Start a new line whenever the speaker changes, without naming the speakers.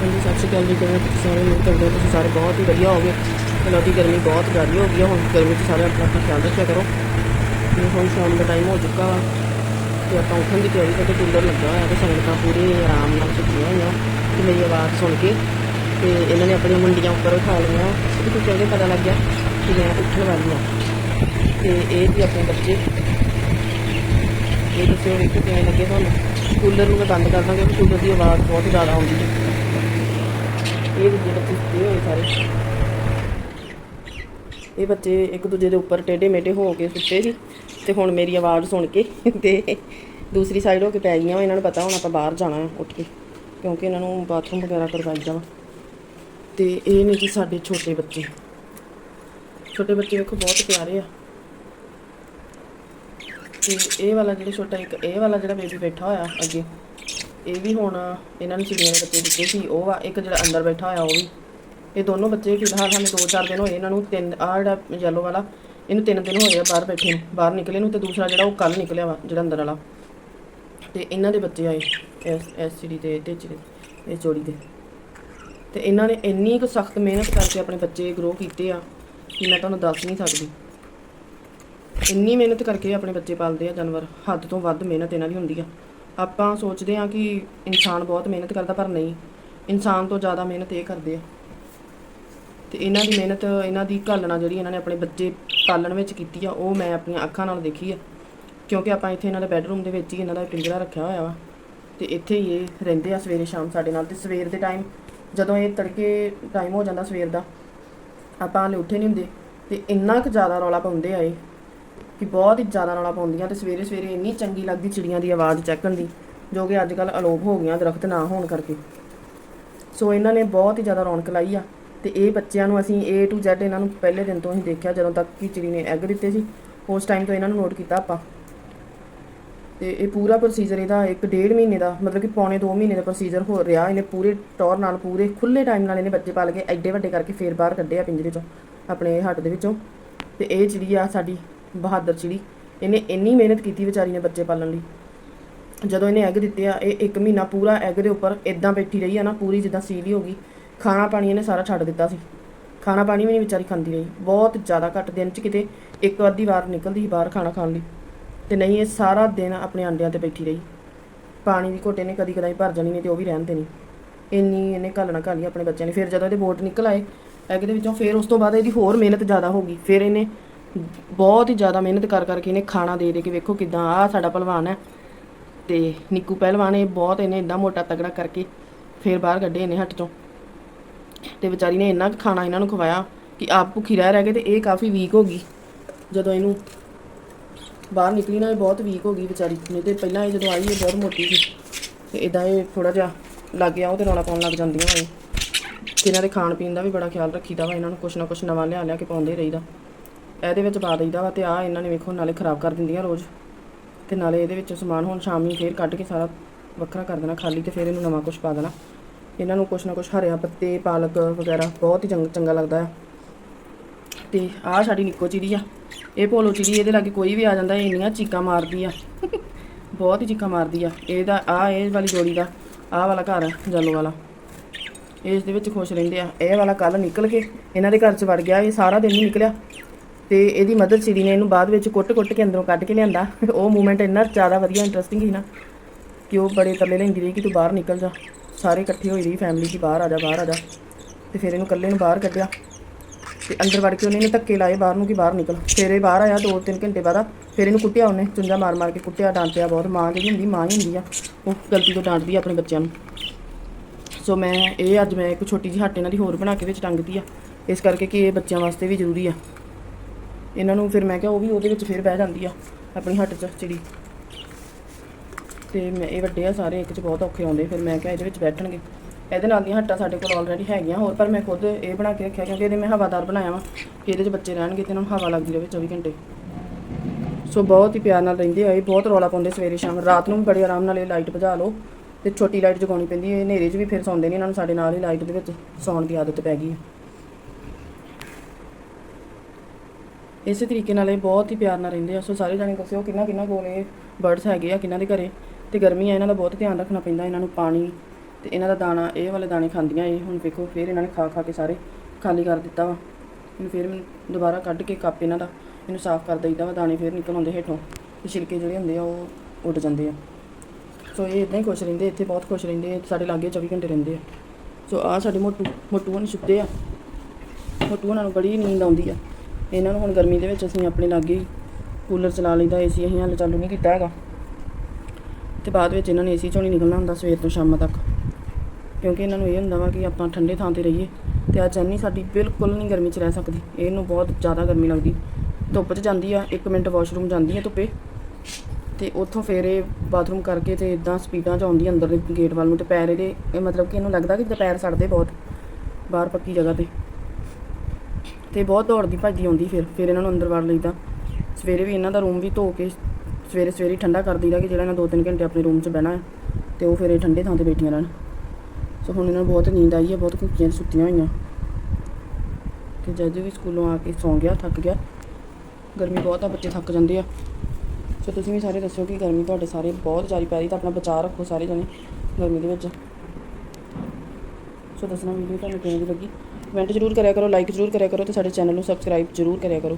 ਹਾਂਜੀ, ਸਤਿ ਸ਼੍ਰੀ ਅਕਾਲ ਜੀ, ਕਿਵੇਂ ਤੁਸੀਂ ਸਾਰੇ? ਉਮੀਦ ਕਰਦੇ ਹਾਂ ਤੁਸੀਂ ਸਾਰੇ ਬਹੁਤ ਹੀ ਵਧੀਆ ਹੋਗੇ ਤੇ ਦੀ ਗਰਮੀ ਬਹੁਤ ਜ਼ਿਆਦਾ ਹੋ ਗਈ ਹੈ ਹੁਣ ਗਰਮੀ 'ਚ ਸਾਰੇ ਆਪਣਾ ਆਪਣਾ ਖਿਆਲ ਰੱਖਿਆ ਕਰੋ। ਤੇ ਹੁਣ ਸ਼ਾਮ ਦਾ ਟਾਈਮ ਹੋ ਚੁੱਕਾ ਵਾ ਤੇ ਆਪਾਂ ਉੱਠਣ ਦੀ ਤਿਆਰੀ ਕਰਕੇ ਕੂਲਰ ਲੱਗਾ ਹੋਇਆ ਤੇ ਸੰਗਤਾਂ ਪੂਰੀ ਆਰਾਮ ਨਾਲ ਸੁੱਤੀਆਂ ਹੋਈਆਂ ਤੇ ਮੇਰੀ ਆਵਾਜ਼ ਸੁਣ ਕੇ ਤੇ ਇਹਨਾਂ ਨੇ ਆਪਣੀਆਂ ਮੁੰਡੀਆਂ ਉੱਪਰ ਉਠਾ ਲਈਆਂ। ਤੇ ਕੁਝ ਕਹਿੰਦੇ ਪਤਾ ਲੱਗ ਗਿਆ ਕਿ ਮੈਂ ਉੱਠਣ ਵਾਲੀ ਹਾਂ ਤੇ ਇਹ ਵੀ ਆਪਣੇ ਬੱਚੇ। ਇਹ ਦੱਸਿਓ ਵੀ ਕਿਵੇਂ ਲੱਗੇ ਤੁਹਾਨੂੰ, ਕੂਲਰ ਨੂੰ ਮੈਂ ਬੰਦ ਕਰ ਦਾਂਗੇ ਕਿਉਂਕਿ ਕੂਲਰ ਦੀ ਆਵਾਜ਼ ਬਹੁਤ ਜ਼ਿਆਦਾ ਆਉਂਦੀ ਹੈ। ਇਹ ਦੂਜੇ ਬੱਚੇ ਸੁੱਤੇ ਹੋਏ ਸਾਰੇ। ਇਹ ਬੱਚੇ ਇੱਕ ਦੂਜੇ ਦੇ ਉੱਪਰ ਟੇਢੇ ਮੇਢੇ ਹੋ ਕੇ ਸੁੱਤੇ ਸੀ ਤੇ ਹੁਣ ਮੇਰੀ ਆਵਾਜ਼ ਸੁਣ ਕੇ ਤੇ ਦੂਸਰੀ ਸਾਈਡ ਹੋ ਕੇ ਪੈ ਗਈਆਂ ਇਹਨਾਂ ਨੂੰ ਪਤਾ ਹੁਣ ਆਪਾਂ ਬਾਹਰ ਜਾਣਾ ਉੱਠ ਕੇ, ਕਿਉਂਕਿ ਇਹਨਾਂ ਨੂੰ ਬਾਥਰੂਮ ਵਗੈਰਾ ਕਰਵਾਈ ਜਾਵਾ। ਤੇ ਇਹ ਨੇ ਜੀ ਸਾਡੇ ਛੋਟੇ ਬੱਚੇ। ਛੋਟੇ ਬੱਚੇ ਵੇਖੋ ਬਹੁਤ ਪਿਆਰੇ ਆ। ਤੇ ਇਹ ਵਾਲਾ ਜਿਹੜਾ ਛੋਟਾ ਇੱਕ, ਇਹ ਵਾਲਾ ਜਿਹੜਾ ਬੇਬੀ ਬੈਠਾ ਹੋਇਆ ਅੱਗੇ। ਇਹ ਵੀ ਹੁਣ ਇਹਨਾਂ ਨੂੰ ਚਿੜੀਆਂ ਦੇ ਬੱਚੇ ਦਿੱਤੇ ਸੀ, ਉਹ ਵਾ, ਇੱਕ ਜਿਹੜਾ ਅੰਦਰ ਬੈਠਾ ਹੋਇਆ ਉਹ ਵੀ। ਇਹ ਦੋਨੋਂ ਬੱਚੇ ਫਿਲਹਾਲ ਸਾਨੂੰ 2-4 ਦਿਨ ਹੋਏ ਇਹਨਾਂ ਨੂੰ, ਤਿੰਨ ਆ ਜਿਹੜਾ ਯੈਲੋ ਵਾਲਾ, ਇਹਨੂੰ ਤਿੰਨ ਦਿਨ ਹੋਏ ਆ ਬਾਹਰ ਬੈਠੇ ਨੂੰ, ਬਾਹਰ ਨਿਕਲੇ ਨੂੰ ਤੇ ਦੂਸਰਾ ਜਿਹੜਾ ਉਹ ਕੱਲ ਨਿਕਲਿਆ ਵਾ, ਜਿਹੜਾ ਅੰਦਰ ਵਾਲਾ। ਤੇ ਇਹਨਾਂ ਦੇ ਬੱਚੇ ਆਏ, ਐਸ ਐਸਸੀਡੀ ਤੇ ਤੇ ਇਹ ਜੋੜੀ ਦੇ। ਤੇ ਇਹਨਾਂ ਨੇ ਇੰਨੀ ਕੁ ਸਖਤ ਮਿਹਨਤ ਕਰਕੇ ਆਪਣੇ ਬੱਚੇ ਗਰੋ ਕੀਤੇ ਆ ਕਿ ਮੈਂ ਤੁਹਾਨੂੰ ਦੱਸ ਨਹੀਂ ਸਕਦੀ। ਇੰਨੀ ਮਿਹਨਤ ਕਰਕੇ ਆਪਣੇ ਬੱਚੇ ਪਾਲਦੇ ਆ ਜਾਨਵਰ, ਹੱਦ ਤੋਂ ਵੱਧ ਮਿਹਨਤ ਇਹਨਾਂ ਦੀ ਹੁੰਦੀ ਆ। ਆਪਾਂ ਸੋਚਦੇ ਹਾਂ ਕਿ ਇਨਸਾਨ ਬਹੁਤ ਮਿਹਨਤ ਕਰਦਾ, ਪਰ ਨਹੀਂ। ਇਨਸਾਨ ਤੋਂ ਜ਼ਿਆਦਾ ਮਿਹਨਤ ਇਹ ਕਰਦੇ ਆ। ਤੇ ਇਹਨਾਂ ਦੀ ਮਿਹਨਤ, ਇਹਨਾਂ ਦੀ ਘਾਲਣਾ ਜਿਹੜੀ ਇਹਨਾਂ ਨੇ ਆਪਣੇ ਬੱਚੇ ਪਾਲਣ ਵਿੱਚ ਕੀਤੀ ਆ, ਉਹ ਮੈਂ ਆਪਣੀਆਂ ਅੱਖਾਂ ਨਾਲ ਦੇਖੀ ਆ। ਕਿਉਂਕਿ ਆਪਾਂ ਇੱਥੇ ਇਹਨਾਂ ਦੇ ਬੈੱਡਰੂਮ ਦੇ ਵਿੱਚ ਹੀ ਇਹਨਾਂ ਦਾ ਪਿੰਜਰਾ ਰੱਖਿਆ ਹੋਇਆ ਵਾ। ਤੇ ਇੱਥੇ ਹੀ ਇਹ ਰਹਿੰਦੇ ਆ ਸਵੇਰੇ ਸ਼ਾਮ ਸਾਡੇ ਨਾਲ। ਤੇ ਸਵੇਰ ਦੇ ਟਾਈਮ ਜਦੋਂ ਇਹ ਤੜਕੇ ਟਾਈਮ ਹੋ ਜਾਂਦਾ ਸਵੇਰ ਦਾ, ਆਪਾਂ ਹਲੇ ਉੱਠੇ ਨਹੀਂ ਹੁੰਦੇ। ਤੇ ਇੰਨਾ ਕੁ ਜ਼ਿਆਦਾ ਰੌਲਾ ਪਾਉਂਦੇ ਆ ਇਹ। ਕਿ ਬਹੁਤ ਹੀ ਜ਼ਿਆਦਾ ਰੌਲਾ ਪਾਉਂਦੀਆਂ ਤੇ ਸਵੇਰੇ ਸਵੇਰੇ ਇੰਨੀ ਚੰਗੀ ਲੱਗਦੀ ਚਿੜੀਆਂ ਦੀ ਆਵਾਜ਼ ਚੈੱਕਣ ਦੀ, ਜੋ ਕਿ ਅੱਜ ਕੱਲ ਅਲੋਪ ਹੋ ਗਈਆਂ ਦਰਖਤ ਨਾ ਹੋਣ ਕਰਕੇ। ਸੋ ਇਹਨਾਂ ਨੇ ਬਹੁਤ ਹੀ ਜ਼ਿਆਦਾ ਰੌਣਕ ਲਾਈ ਆ ਤੇ ਇਹ ਬੱਚਿਆਂ ਨੂੰ ਅਸੀਂ A to Z ਇਹਨਾਂ ਨੂੰ ਪਹਿਲੇ ਦਿਨ ਤੋਂ ਹੀ ਦੇਖਿਆ, ਜਦੋਂ ਤੱਕ ਕਿ ਚਿੜੀ ਨੇ ਐਗ ਦਿੱਤੇ ਸੀ, ਉਸ ਟਾਈਮ ਤੋਂ ਇਹਨਾਂ ਨੂੰ ਨੋਟ ਕੀਤਾ ਆਪਾਂ। ਤੇ ਇਹ ਪੂਰਾ ਪ੍ਰੋਸੀਜਰ ਇਹਦਾ ਇੱਕ ਡੇਢ ਮਹੀਨੇ ਦਾ, ਮਤਲਬ ਕਿ ਪੌਣੇ 2 ਮਹੀਨੇ ਦਾ ਪ੍ਰੋਸੀਜਰ ਹੋ ਰਿਹਾ, ਇਹਨੇ ਪੂਰੇ ਟੌਰ ਨਾਲ, ਪੂਰੇ ਖੁੱਲੇ ਟਾਈਮ ਨਾਲ ਇਹਨੇ ਬੱਚੇ ਪਾਲ ਕੇ ਐਡੇ ਵੱਡੇ ਕਰਕੇ ਫੇਰ ਬਾਹਰ ਕੱਢੇ ਆ ਪਿੰਜਰੇ ਚੋਂ, ਆਪਣੇ ਹੱਟ ਦੇ ਵਿੱਚੋਂ। ਤੇ ਇਹ ਚਿੜੀ ਆ ਸਾਡੀ ਬਹਾਦਰ ਚਿੜੀ, ਇਹਨੇ ਇੰਨੀ ਮਿਹਨਤ ਕੀਤੀ ਵਿਚਾਰੀ ਨੇ ਬੱਚੇ ਪਾਲਣ ਲਈ। ਜਦੋਂ ਇਹਨੇ ਐਗ ਦਿੱਤੇ ਆ, ਇਹ 1 ਮਹੀਨਾ ਪੂਰਾ ਐਗ ਦੇ ਉੱਪਰ ਇਦਾਂ ਬੈਠੀ ਰਹੀ ਆ ਨਾ, ਪੂਰੀ ਜਿੱਦਾਂ ਸੀਲ ਹੀ ਹੋ ਗਈ। ਖਾਣਾ ਪਾਣੀ ਇਹਨੇ ਸਾਰਾ ਛੱਡ ਦਿੱਤਾ ਸੀ। ਖਾਣਾ ਪਾਣੀ ਵੀ ਨਹੀਂ ਵਿਚਾਰੀ ਖਾਂਦੀ ਰਹੀ। ਬਹੁਤ ਜ਼ਿਆਦਾ ਘੱਟ ਦਿਨ 'ਚ ਕਿਤੇ ਇੱਕ ਅੱਧੀ ਵਾਰ ਨਿਕਲਦੀ ਸੀ ਬਾਹਰ ਖਾਣਾ ਖਾਣ ਲਈ। ਤੇ ਨਹੀਂ, ਇਹ ਸਾਰਾ ਦਿਨ ਆਪਣੇ ਅੰਡਿਆਂ ਤੇ ਬੈਠੀ ਰਹੀ। ਪਾਣੀ ਦੀ ਘੋਟੇ ਨੇ ਕਦੀ ਕਦਾਈ ਭਰ ਜਾਣੀ ਨੇ ਤੇ ਉਹ ਵੀ ਰਹਿਣ ਦੇਣੀ। ਇੰਨੀ ਇਹਨੇ ਘਾਲਣਾ ਘਾਲੀ ਆਪਣੇ ਬੱਚਿਆਂ ਨੇ ਫਿਰ ਜਦੋਂ ਇਹਦੇ ਵੋਟ ਨਿਕਲ ਆਏ ਐਗ ਦੇ ਵਿੱਚੋਂ, ਫਿਰ ਉਸ ਤੋਂ ਬਾਅਦ ਇਹਦੀ ਹੋਰ ਮਿਹਨਤ ਜ਼ਿਆਦਾ ਹੋ ਗਈ। ਫਿਰ ਇਹਨੇ ਬਹੁਤ ਹੀ ਜ਼ਿਆਦਾ ਮਿਹਨਤ ਕਰ ਕਰਕੇ ਇਹਨੇ ਖਾਣਾ ਦੇ ਦੇ ਕੇ ਵੇਖੋ ਕਿਦਾਂ ਆ ਸਾਡਾ ਪਹਿਲਵਾਨ ਹੈ। ਤੇ ਨਿੱਕੂ ਪਹਿਲਵਾਨ ਇਹ ਬਹੁਤ ਇਹਨੇ ਇੰਨਾ ਮੋਟਾ ਤਗੜਾ ਕਰਕੇ ਫਿਰ ਬਾਹਰ ਕੱਢੇ ਇਹਨੇ ਹੱਟ ਚੋਂ। ਤੇ ਵਿਚਾਰੀ ਨੇ ਇੰਨਾ ਕੁ ਖਾਣਾ ਇਹਨਾਂ ਨੂੰ ਖਵਾਇਆ ਕਿ ਆਪ ਭੁੱਖੀ ਰਹਿ ਰਹਿ ਗਏ ਤੇ ਇਹ ਕਾਫੀ ਵੀਕ ਹੋ ਗਈ। ਜਦੋਂ ਇਹਨੂੰ ਬਾਹਰ ਨਿਕਲੀ ਨਾ, ਇਹ ਬਹੁਤ ਵੀਕ ਹੋ ਗਈ ਵਿਚਾਰੀ। ਨਹੀਂ ਤੇ ਪਹਿਲਾਂ ਇਹ ਜਦੋਂ ਆਈ, ਇਹ ਬਹੁਤ ਮੋਟੀ ਸੀ। ਤੇ ਇਦਾਂ ਇਹ ਥੋੜਾ ਜਿਹਾ ਲੱਗ ਗਿਆ ਉਹ ਤੇ ਰੌਲਾ ਪਾਉਣ ਲੱਗ ਜਾਂਦੀਆਂ ਵਾ ਇਹ ਤੇ ਇਹਨਾਂ ਦੇ ਖਾਣ ਪੀਣ ਦਾ ਵੀ ਬੜਾ ਖਿਆਲ ਰੱਖੀਦਾ ਵਾ, ਇਹਨਾਂ ਨੂੰ ਕੁਛ ਨਾ ਕੁਛ ਨਵਾਂ ਲਿਆ ਲਿਆ ਕੇ ਪਾਉਂਦੇ ਰਹੀਦਾ। ਇਹਦੇ ਵਿੱਚ ਪਾ ਦਈਦਾ ਵਾ ਤੇ ਆ ਇਹਨਾਂ ਨੇ ਵੇਖੋ ਨਾਲੇ ਖਰਾਬ ਕਰ ਦਿੰਦੀਆਂ ਰੋਜ਼। ਤੇ ਨਾਲੇ ਇਹਦੇ ਵਿੱਚ ਸਮਾਨ ਹੁਣ ਸ਼ਾਮੀ ਫੇਰ ਕੱਢ ਕੇ ਸਾਰਾ ਵੱਖਰਾ ਕਰ ਦੇਣਾ ਖਾਲੀ ਤੇ ਫੇਰ ਇਹਨੂੰ ਨਵਾਂ ਕੁਛ ਪਾ ਦੇਣਾ। ਇਹਨਾਂ ਨੂੰ ਕੁਛ ਨਾ ਕੁਛ ਹਰਿਆ ਪੱਤੇ, ਪਾਲਕ ਵਗੈਰਾ ਬਹੁਤ ਹੀ ਚੰਗ- ਚੰਗਾ ਲੱਗਦਾ ਹੈ ਤੇ ਆਹ ਸਾਡੀ ਨਿੱਕੋ ਚਿੜੀ ਆ। ਇਹ ਭੋਲੋ ਚਿੜੀ ਇਹਦੇ ਲਾਗੇ ਕੋਈ ਵੀ ਆ ਜਾਂਦਾ, ਇਹ ਇੰਨੀਆਂ ਚੀਕਾਂ ਮਾਰਦੀ ਆ। ਬਹੁਤ ਹੀ ਚੀਕਾਂ ਮਾਰਦੀ ਆ। ਇਹਦਾ ਆ ਇਹ ਵਾਲੀ ਜੋੜੀ ਦਾ ਆਹ ਵਾਲਾ ਘਰ ਆ, ਜੈਲੋ ਵਾਲਾ। ਇਸ ਦੇ ਵਿੱਚ ਖੁਸ਼ ਰਹਿੰਦੇ ਆ। ਇਹ ਵਾਲਾ ਕੱਲ ਨਿਕਲ ਕੇ ਇਹਨਾਂ ਦੇ ਘਰ 'ਚ ਵੜ ਗਿਆ, ਇਹ ਸਾਰਾ ਦਿਨ ਨਹੀਂ ਨਿਕਲਿਆ। ਤੇ ਇਹਦੀ ਮਦਰ ਚਿੜੀ ਨੇ ਇਹਨੂੰ ਬਾਅਦ ਵਿੱਚ ਕੁੱਟ-ਕੁੱਟ ਕੇ ਅੰਦਰੋਂ ਕੱਢ ਕੇ ਲਿਆਂਦਾ। ਉਹ ਮੂਮੈਂਟ ਇੰਨਾ ਜ਼ਿਆਦਾ ਵਧੀਆ ਇੰਟਰਸਟਿੰਗ ਸੀ ਨਾ ਕਿ ਉਹ ਬੜੇ ਤਰਲੇ ਲੈਂਦੀ ਰਹੀ ਕਿ ਤੂੰ ਬਾਹਰ ਨਿਕਲ ਜਾ। ਸਾਰੇ ਇਕੱਠੇ ਹੋਈ ਰਹੀ ਫੈਮਿਲੀ ਕਿ ਬਾਹਰ ਆ ਜਾ, ਬਾਹਰ ਆ ਜਾ। ਤੇ ਫਿਰ ਇਹਨੂੰ ਇਕੱਲੇ ਨੂੰ ਬਾਹਰ ਕੱਢਿਆ। ਤੇ ਅੰਦਰ ਵੜ ਕੇ ਉਹਨੇ ਇਹਨੂੰ ਧੱਕੇ ਲਾਏ ਬਾਹਰ ਨੂੰ ਕਿ ਬਾਹਰ ਨਿਕਲ। ਫਿਰ ਇਹ ਬਾਹਰ ਆਇਆ 2-3 ਘੰਟੇ ਬਾਅਦ, ਫਿਰ ਇਹਨੂੰ ਕੁੱਟਿਆ ਉਹਨੇ, ਚੁੰਝਾ ਮਾਰ ਮਾਰ ਕੇ ਕੁੱਟਿਆ, ਡਾਂਟਿਆ ਬਹੁਤ, ਮਾਂ ਜਿਹੜੀ ਹੁੰਦੀ, ਮਾਂ ਹੀ ਹੁੰਦੀ ਆ। ਉਹ ਗਲਤੀ ਤੋਂ ਡਾਂਟਦੀ ਆ ਆਪਣੇ ਬੱਚਿਆਂ ਨੂੰ। ਸੋ ਮੈਂ, ਇਹ ਅੱਜ ਮੈਂ ਇੱਕ ਛੋਟੀ ਜਿਹੀ ਹੱਟ ਇਹਨਾਂ ਦੀ ਹੋਰ ਬਣਾ ਕੇ ਵਿੱਚ ਟੰਗਦੀ ਆ। ਇਸ ਕਰਕੇ ਕਿ ਇਹ ਬੱਚਿਆਂ ਵਾਸਤੇ ਵੀ ਜ਼ਰੂਰੀ ਆ। ਇਹਨਾਂ ਨੂੰ ਫਿਰ ਮੈਂ ਕਿਹਾ ਉਹ ਵੀ ਉਹਦੇ ਵਿੱਚ ਫਿਰ ਬਹਿ ਜਾਂਦੀ ਆ, ਆਪਣੀ ਹੱਟ 'ਚ ਚਿੜੀ। ਤੇ ਮੈਂ, ਇਹ ਵੱਡੇ ਆ ਸਾਰੇ, ਇੱਕ 'ਚ ਬਹੁਤ ਔਖੇ ਆਉਂਦੇ, ਫਿਰ ਮੈਂ ਕਿਹਾ ਇਹਦੇ ਵਿੱਚ ਬੈਠਣਗੇ। ਇਹਦੇ ਨਾਲ ਦੀਆਂ ਹੱਟਾਂ ਸਾਡੇ ਕੋਲ ਆਲਰੇਡੀ ਹੈਗੀਆਂ ਹੋਰ, ਪਰ ਮੈਂ ਖੁਦ ਇਹ ਬਣਾ ਕੇ ਰੱਖਿਆ ਕਿਉਂਕਿ ਇਹਦੇ ਮੈਂ ਹਵਾਦਾਰ ਬਣਾਇਆ ਵਾ, ਕਿ ਇਹਦੇ 'ਚ ਬੱਚੇ ਰਹਿਣਗੇ ਤੇ ਇਹਨਾਂ ਨੂੰ ਹਵਾ ਲੱਗਦੀ ਰਹੇ 24 ਘੰਟੇ। ਸੋ ਬਹੁਤ ਹੀ ਪਿਆਰ ਨਾਲ ਰਹਿੰਦੇ ਆ, ਇਹ ਬਹੁਤ ਰੌਲਾ ਪਾਉਂਦੇ ਸਵੇਰੇ ਸ਼ਾਮ। ਰਾਤ ਨੂੰ ਵੀ ਬੜੇ ਆਰਾਮ ਨਾਲ ਇਹ ਲਾਈਟ ਭਜਾ ਲਓ ਤੇ ਛੋਟੀ ਲਾਈਟ ਜਗਾਉਣੀ ਪੈਂਦੀ ਹੈ ਹਨੇਰੇ 'ਚ ਵੀ ਫਿਰ ਸੌਂਦੇ ਨਹੀਂ ਇਹਨਾਂ ਨੂੰ ਸਾਡੇ ਨਾਲ ਹੀ ਲਾਈਟ ਦੇ ਵਿੱਚ ਸੌਣ ਦੀ ਆਦਤ ਪੈ ਗਈ ਹੈ। ਇਸੇ ਤਰੀਕੇ ਨਾਲ ਇਹ ਬਹੁਤ ਹੀ ਪਿਆਰ ਨਾਲ ਰਹਿੰਦੇ ਆ। ਸੋ ਸਾਰੇ ਜਾਣੇ ਦੱਸਿਓ ਕਿੰਨਾ ਕਿੰਨਾ ਕੋਲ ਇਹ ਬਰਡਸ ਹੈਗੇ ਆ ਕਿੰਨਾ ਦੇ ਘਰੇ। ਤੇ ਗਰਮੀ ਆ, ਇਹਨਾਂ ਦਾ ਬਹੁਤ ਧਿਆਨ ਰੱਖਣਾ ਪੈਂਦਾ, ਇਹਨਾਂ ਨੂੰ ਪਾਣੀ ਤੇ ਇਹਨਾਂ ਦਾ ਦਾਣਾ, ਇਹ ਵਾਲੇ ਦਾਣੇ ਖਾਂਦੀਆਂ ਇਹ। ਹੁਣ ਵੇਖੋ, ਫਿਰ ਇਹਨਾਂ ਨੇ ਖਾ ਖਾ ਕੇ ਸਾਰੇ ਖਾਲੀ ਕਰ ਦਿੱਤਾ ਵਾ। ਇਹਨੂੰ ਫਿਰ ਮੈਨੂੰ ਦੁਬਾਰਾ ਕੱਢ ਕੇ ਕੱਪ ਇਹਨਾਂ ਦਾ, ਇਹਨੂੰ ਸਾਫ਼ ਕਰ ਦਈਦਾ ਵਾ, ਦਾਣੇ ਫਿਰ ਨਿਕਲ ਆਉਂਦੇ ਹੇਠੋਂ। ਤੇ ਛਿਲਕੇ ਜਿਹੜੇ ਹੁੰਦੇ ਆ, ਉਹ ਉੱਡ ਜਾਂਦੇ ਆ। ਸੋ ਇਹ ਇਦਾਂ ਹੀ ਖੁਸ਼ ਰਹਿੰਦੇ, ਇੱਥੇ ਬਹੁਤ ਖੁਸ਼ ਰਹਿੰਦੇ ਆ ਸਾਡੇ ਲਾਗੇ 24 ਘੰਟੇ ਰਹਿੰਦੇ ਆ। ਸੋ ਆ ਸਾਡੇ ਮੋਟੂ ਮੋਟੂ ਨੂੰ ਛੁੱਟਦੇ ਆ। ਮੋਟੂ ਉਹਨਾਂ ਨੂੰ ਬੜੀ ਨੀਂਦ ਆਉਂਦੀ ਆ। ਇਹਨਾਂ ਨੂੰ ਹੁਣ ਗਰਮੀ ਦੇ ਵਿੱਚ ਅਸੀਂ ਆਪਣੇ ਲਾਗੇ ਕੂਲਰ ਚਲਾ ਲਈਦਾ, ਏਸੀ ਅਸੀਂ ਹਾਲੇ ਚਾਲੂ ਨਹੀਂ ਕੀਤਾ ਹੈਗਾ। ਤੇ ਬਾਅਦ ਵਿੱਚ ਇਹਨਾਂ ਨੇ ਏਸੀ ਚੋਂ ਨਹੀਂ ਨਿਕਲਣਾ ਹੁੰਦਾ ਸਵੇਰ ਤੋਂ ਸ਼ਾਮ ਤੱਕ। ਕਿਉਂਕਿ ਇਹਨਾਂ ਨੂੰ ਇਹ ਹੁੰਦਾ ਵਾ ਕਿ ਆਪਾਂ ਠੰਡੇ ਥਾਂ ਤੇ ਰਹੀਏ ਤੇ ਅੱਜ ਅੰਨੀ ਸਾਡੀ ਬਿਲਕੁਲ ਨਹੀਂ ਗਰਮੀ 'ਚ ਰਹਿ ਸਕਦੀ। ਇਹਨੂੰ ਬਹੁਤ ਜ਼ਿਆਦਾ ਗਰਮੀ ਲੱਗਦੀ। ਧੁੱਪ 'ਚ ਜਾਂਦੀ ਆ 1 ਮਿੰਟ ਵਾਸ਼ਰੂਮ ਜਾਂਦੀ ਆ ਧੁੱਪੇ। ਤੇ ਉੱਥੋਂ ਫਿਰ ਇਹ ਬਾਥਰੂਮ ਕਰਕੇ ਤੇ ਇਦਾਂ ਸਪੀਡਾਂ 'ਚ ਆਉਂਦੀ ਅੰਦਰ ਦੇ ਗੇਟ ਵੱਲ ਨੂੰ ਤੇ ਪੈਰ ਇਹਦੇ ਮਤਲਬ ਕਿ ਇਹਨੂੰ ਲੱਗਦਾ ਕਿ ਜਿੱਦਾਂ ਪੈਰ ਸੜਦੇ ਬਹੁਤ, ਬਾਹਰ ਪੱਕੀ ਜਗ੍ਹਾ ਤੇ। ਤੇ ਬਹੁਤ ਦੌੜਦੀ ਭੱਜਦੀ ਆਉਂਦੀ ਫਿਰ ਫਿਰ ਇਹਨਾਂ ਨੂੰ ਅੰਦਰ ਵੜ ਲਈਦਾ। ਸਵੇਰੇ ਵੀ ਇਹਨਾਂ ਦਾ ਰੂਮ ਵੀ ਧੋ ਕੇ ਸਵੇਰੇ ਸਵੇਰੇ ਠੰਡਾ ਕਰ ਦਈਦਾ ਕਿ ਜਿਹੜਾ ਇਹਨਾਂ 2-3 ਘੰਟੇ ਆਪਣੇ ਰੂਮ 'ਚ ਬਹਿਣਾ ਹੈ ਤੇ ਉਹ ਫਿਰ ਇਹ ਠੰਡੇ ਥਾਂ ਤੇ ਬੈਠੀਆਂ ਰਹਿਣ। ਸੋ ਹੁਣ ਇਹਨਾਂ ਨੂੰ ਬਹੁਤ ਨੀਂਦ ਆਈ ਹੈ, ਬਹੁਤ ਕੁੱਕੀਆਂ ਸੁੱਤੀਆਂ ਹੋਈਆਂ। ਤੇ ਜੱਜ ਵੀ ਸਕੂਲੋਂ ਆ ਕੇ ਸੌਂ ਗਿਆ, ਥੱਕ ਗਿਆ। ਗਰਮੀ ਬਹੁਤ ਆ, ਬੱਚੇ ਥੱਕ ਜਾਂਦੇ ਆ। ਸੋ ਤੁਸੀਂ ਵੀ ਸਾਰੇ ਦੱਸੋ ਕਿ ਗਰਮੀ ਤੁਹਾਡੇ ਸਾਰੇ ਬਹੁਤ ਜ਼ਿਆਦਾ ਪੈ ਰਹੀ, ਤਾਂ ਆਪਣਾ ਬਚਾਅ ਰੱਖੋ ਸਾਰੇ ਜਣੇ ਗਰਮੀ ਦੇ ਵਿੱਚ। ਸੋ ਦੱਸਣਾ ਵੀਡੀਓ ਤੁਹਾਨੂੰ ਕਿਵੇਂ ਦੀ ਲੱਗੀ? ਕਮੈਂਟ ਜ਼ਰੂਰ ਕਰਿਆ ਕਰੋ ਲਾਈਕ ਜ਼ਰੂਰ ਕਰਿਆ ਕਰੋ ਤੇ ਸਾਡੇ ਚੈਨਲ ਨੂੰ ਸਬਸਕ੍ਰਾਈਬ ਜ਼ਰੂਰ ਕਰਿਆ ਕਰੋ।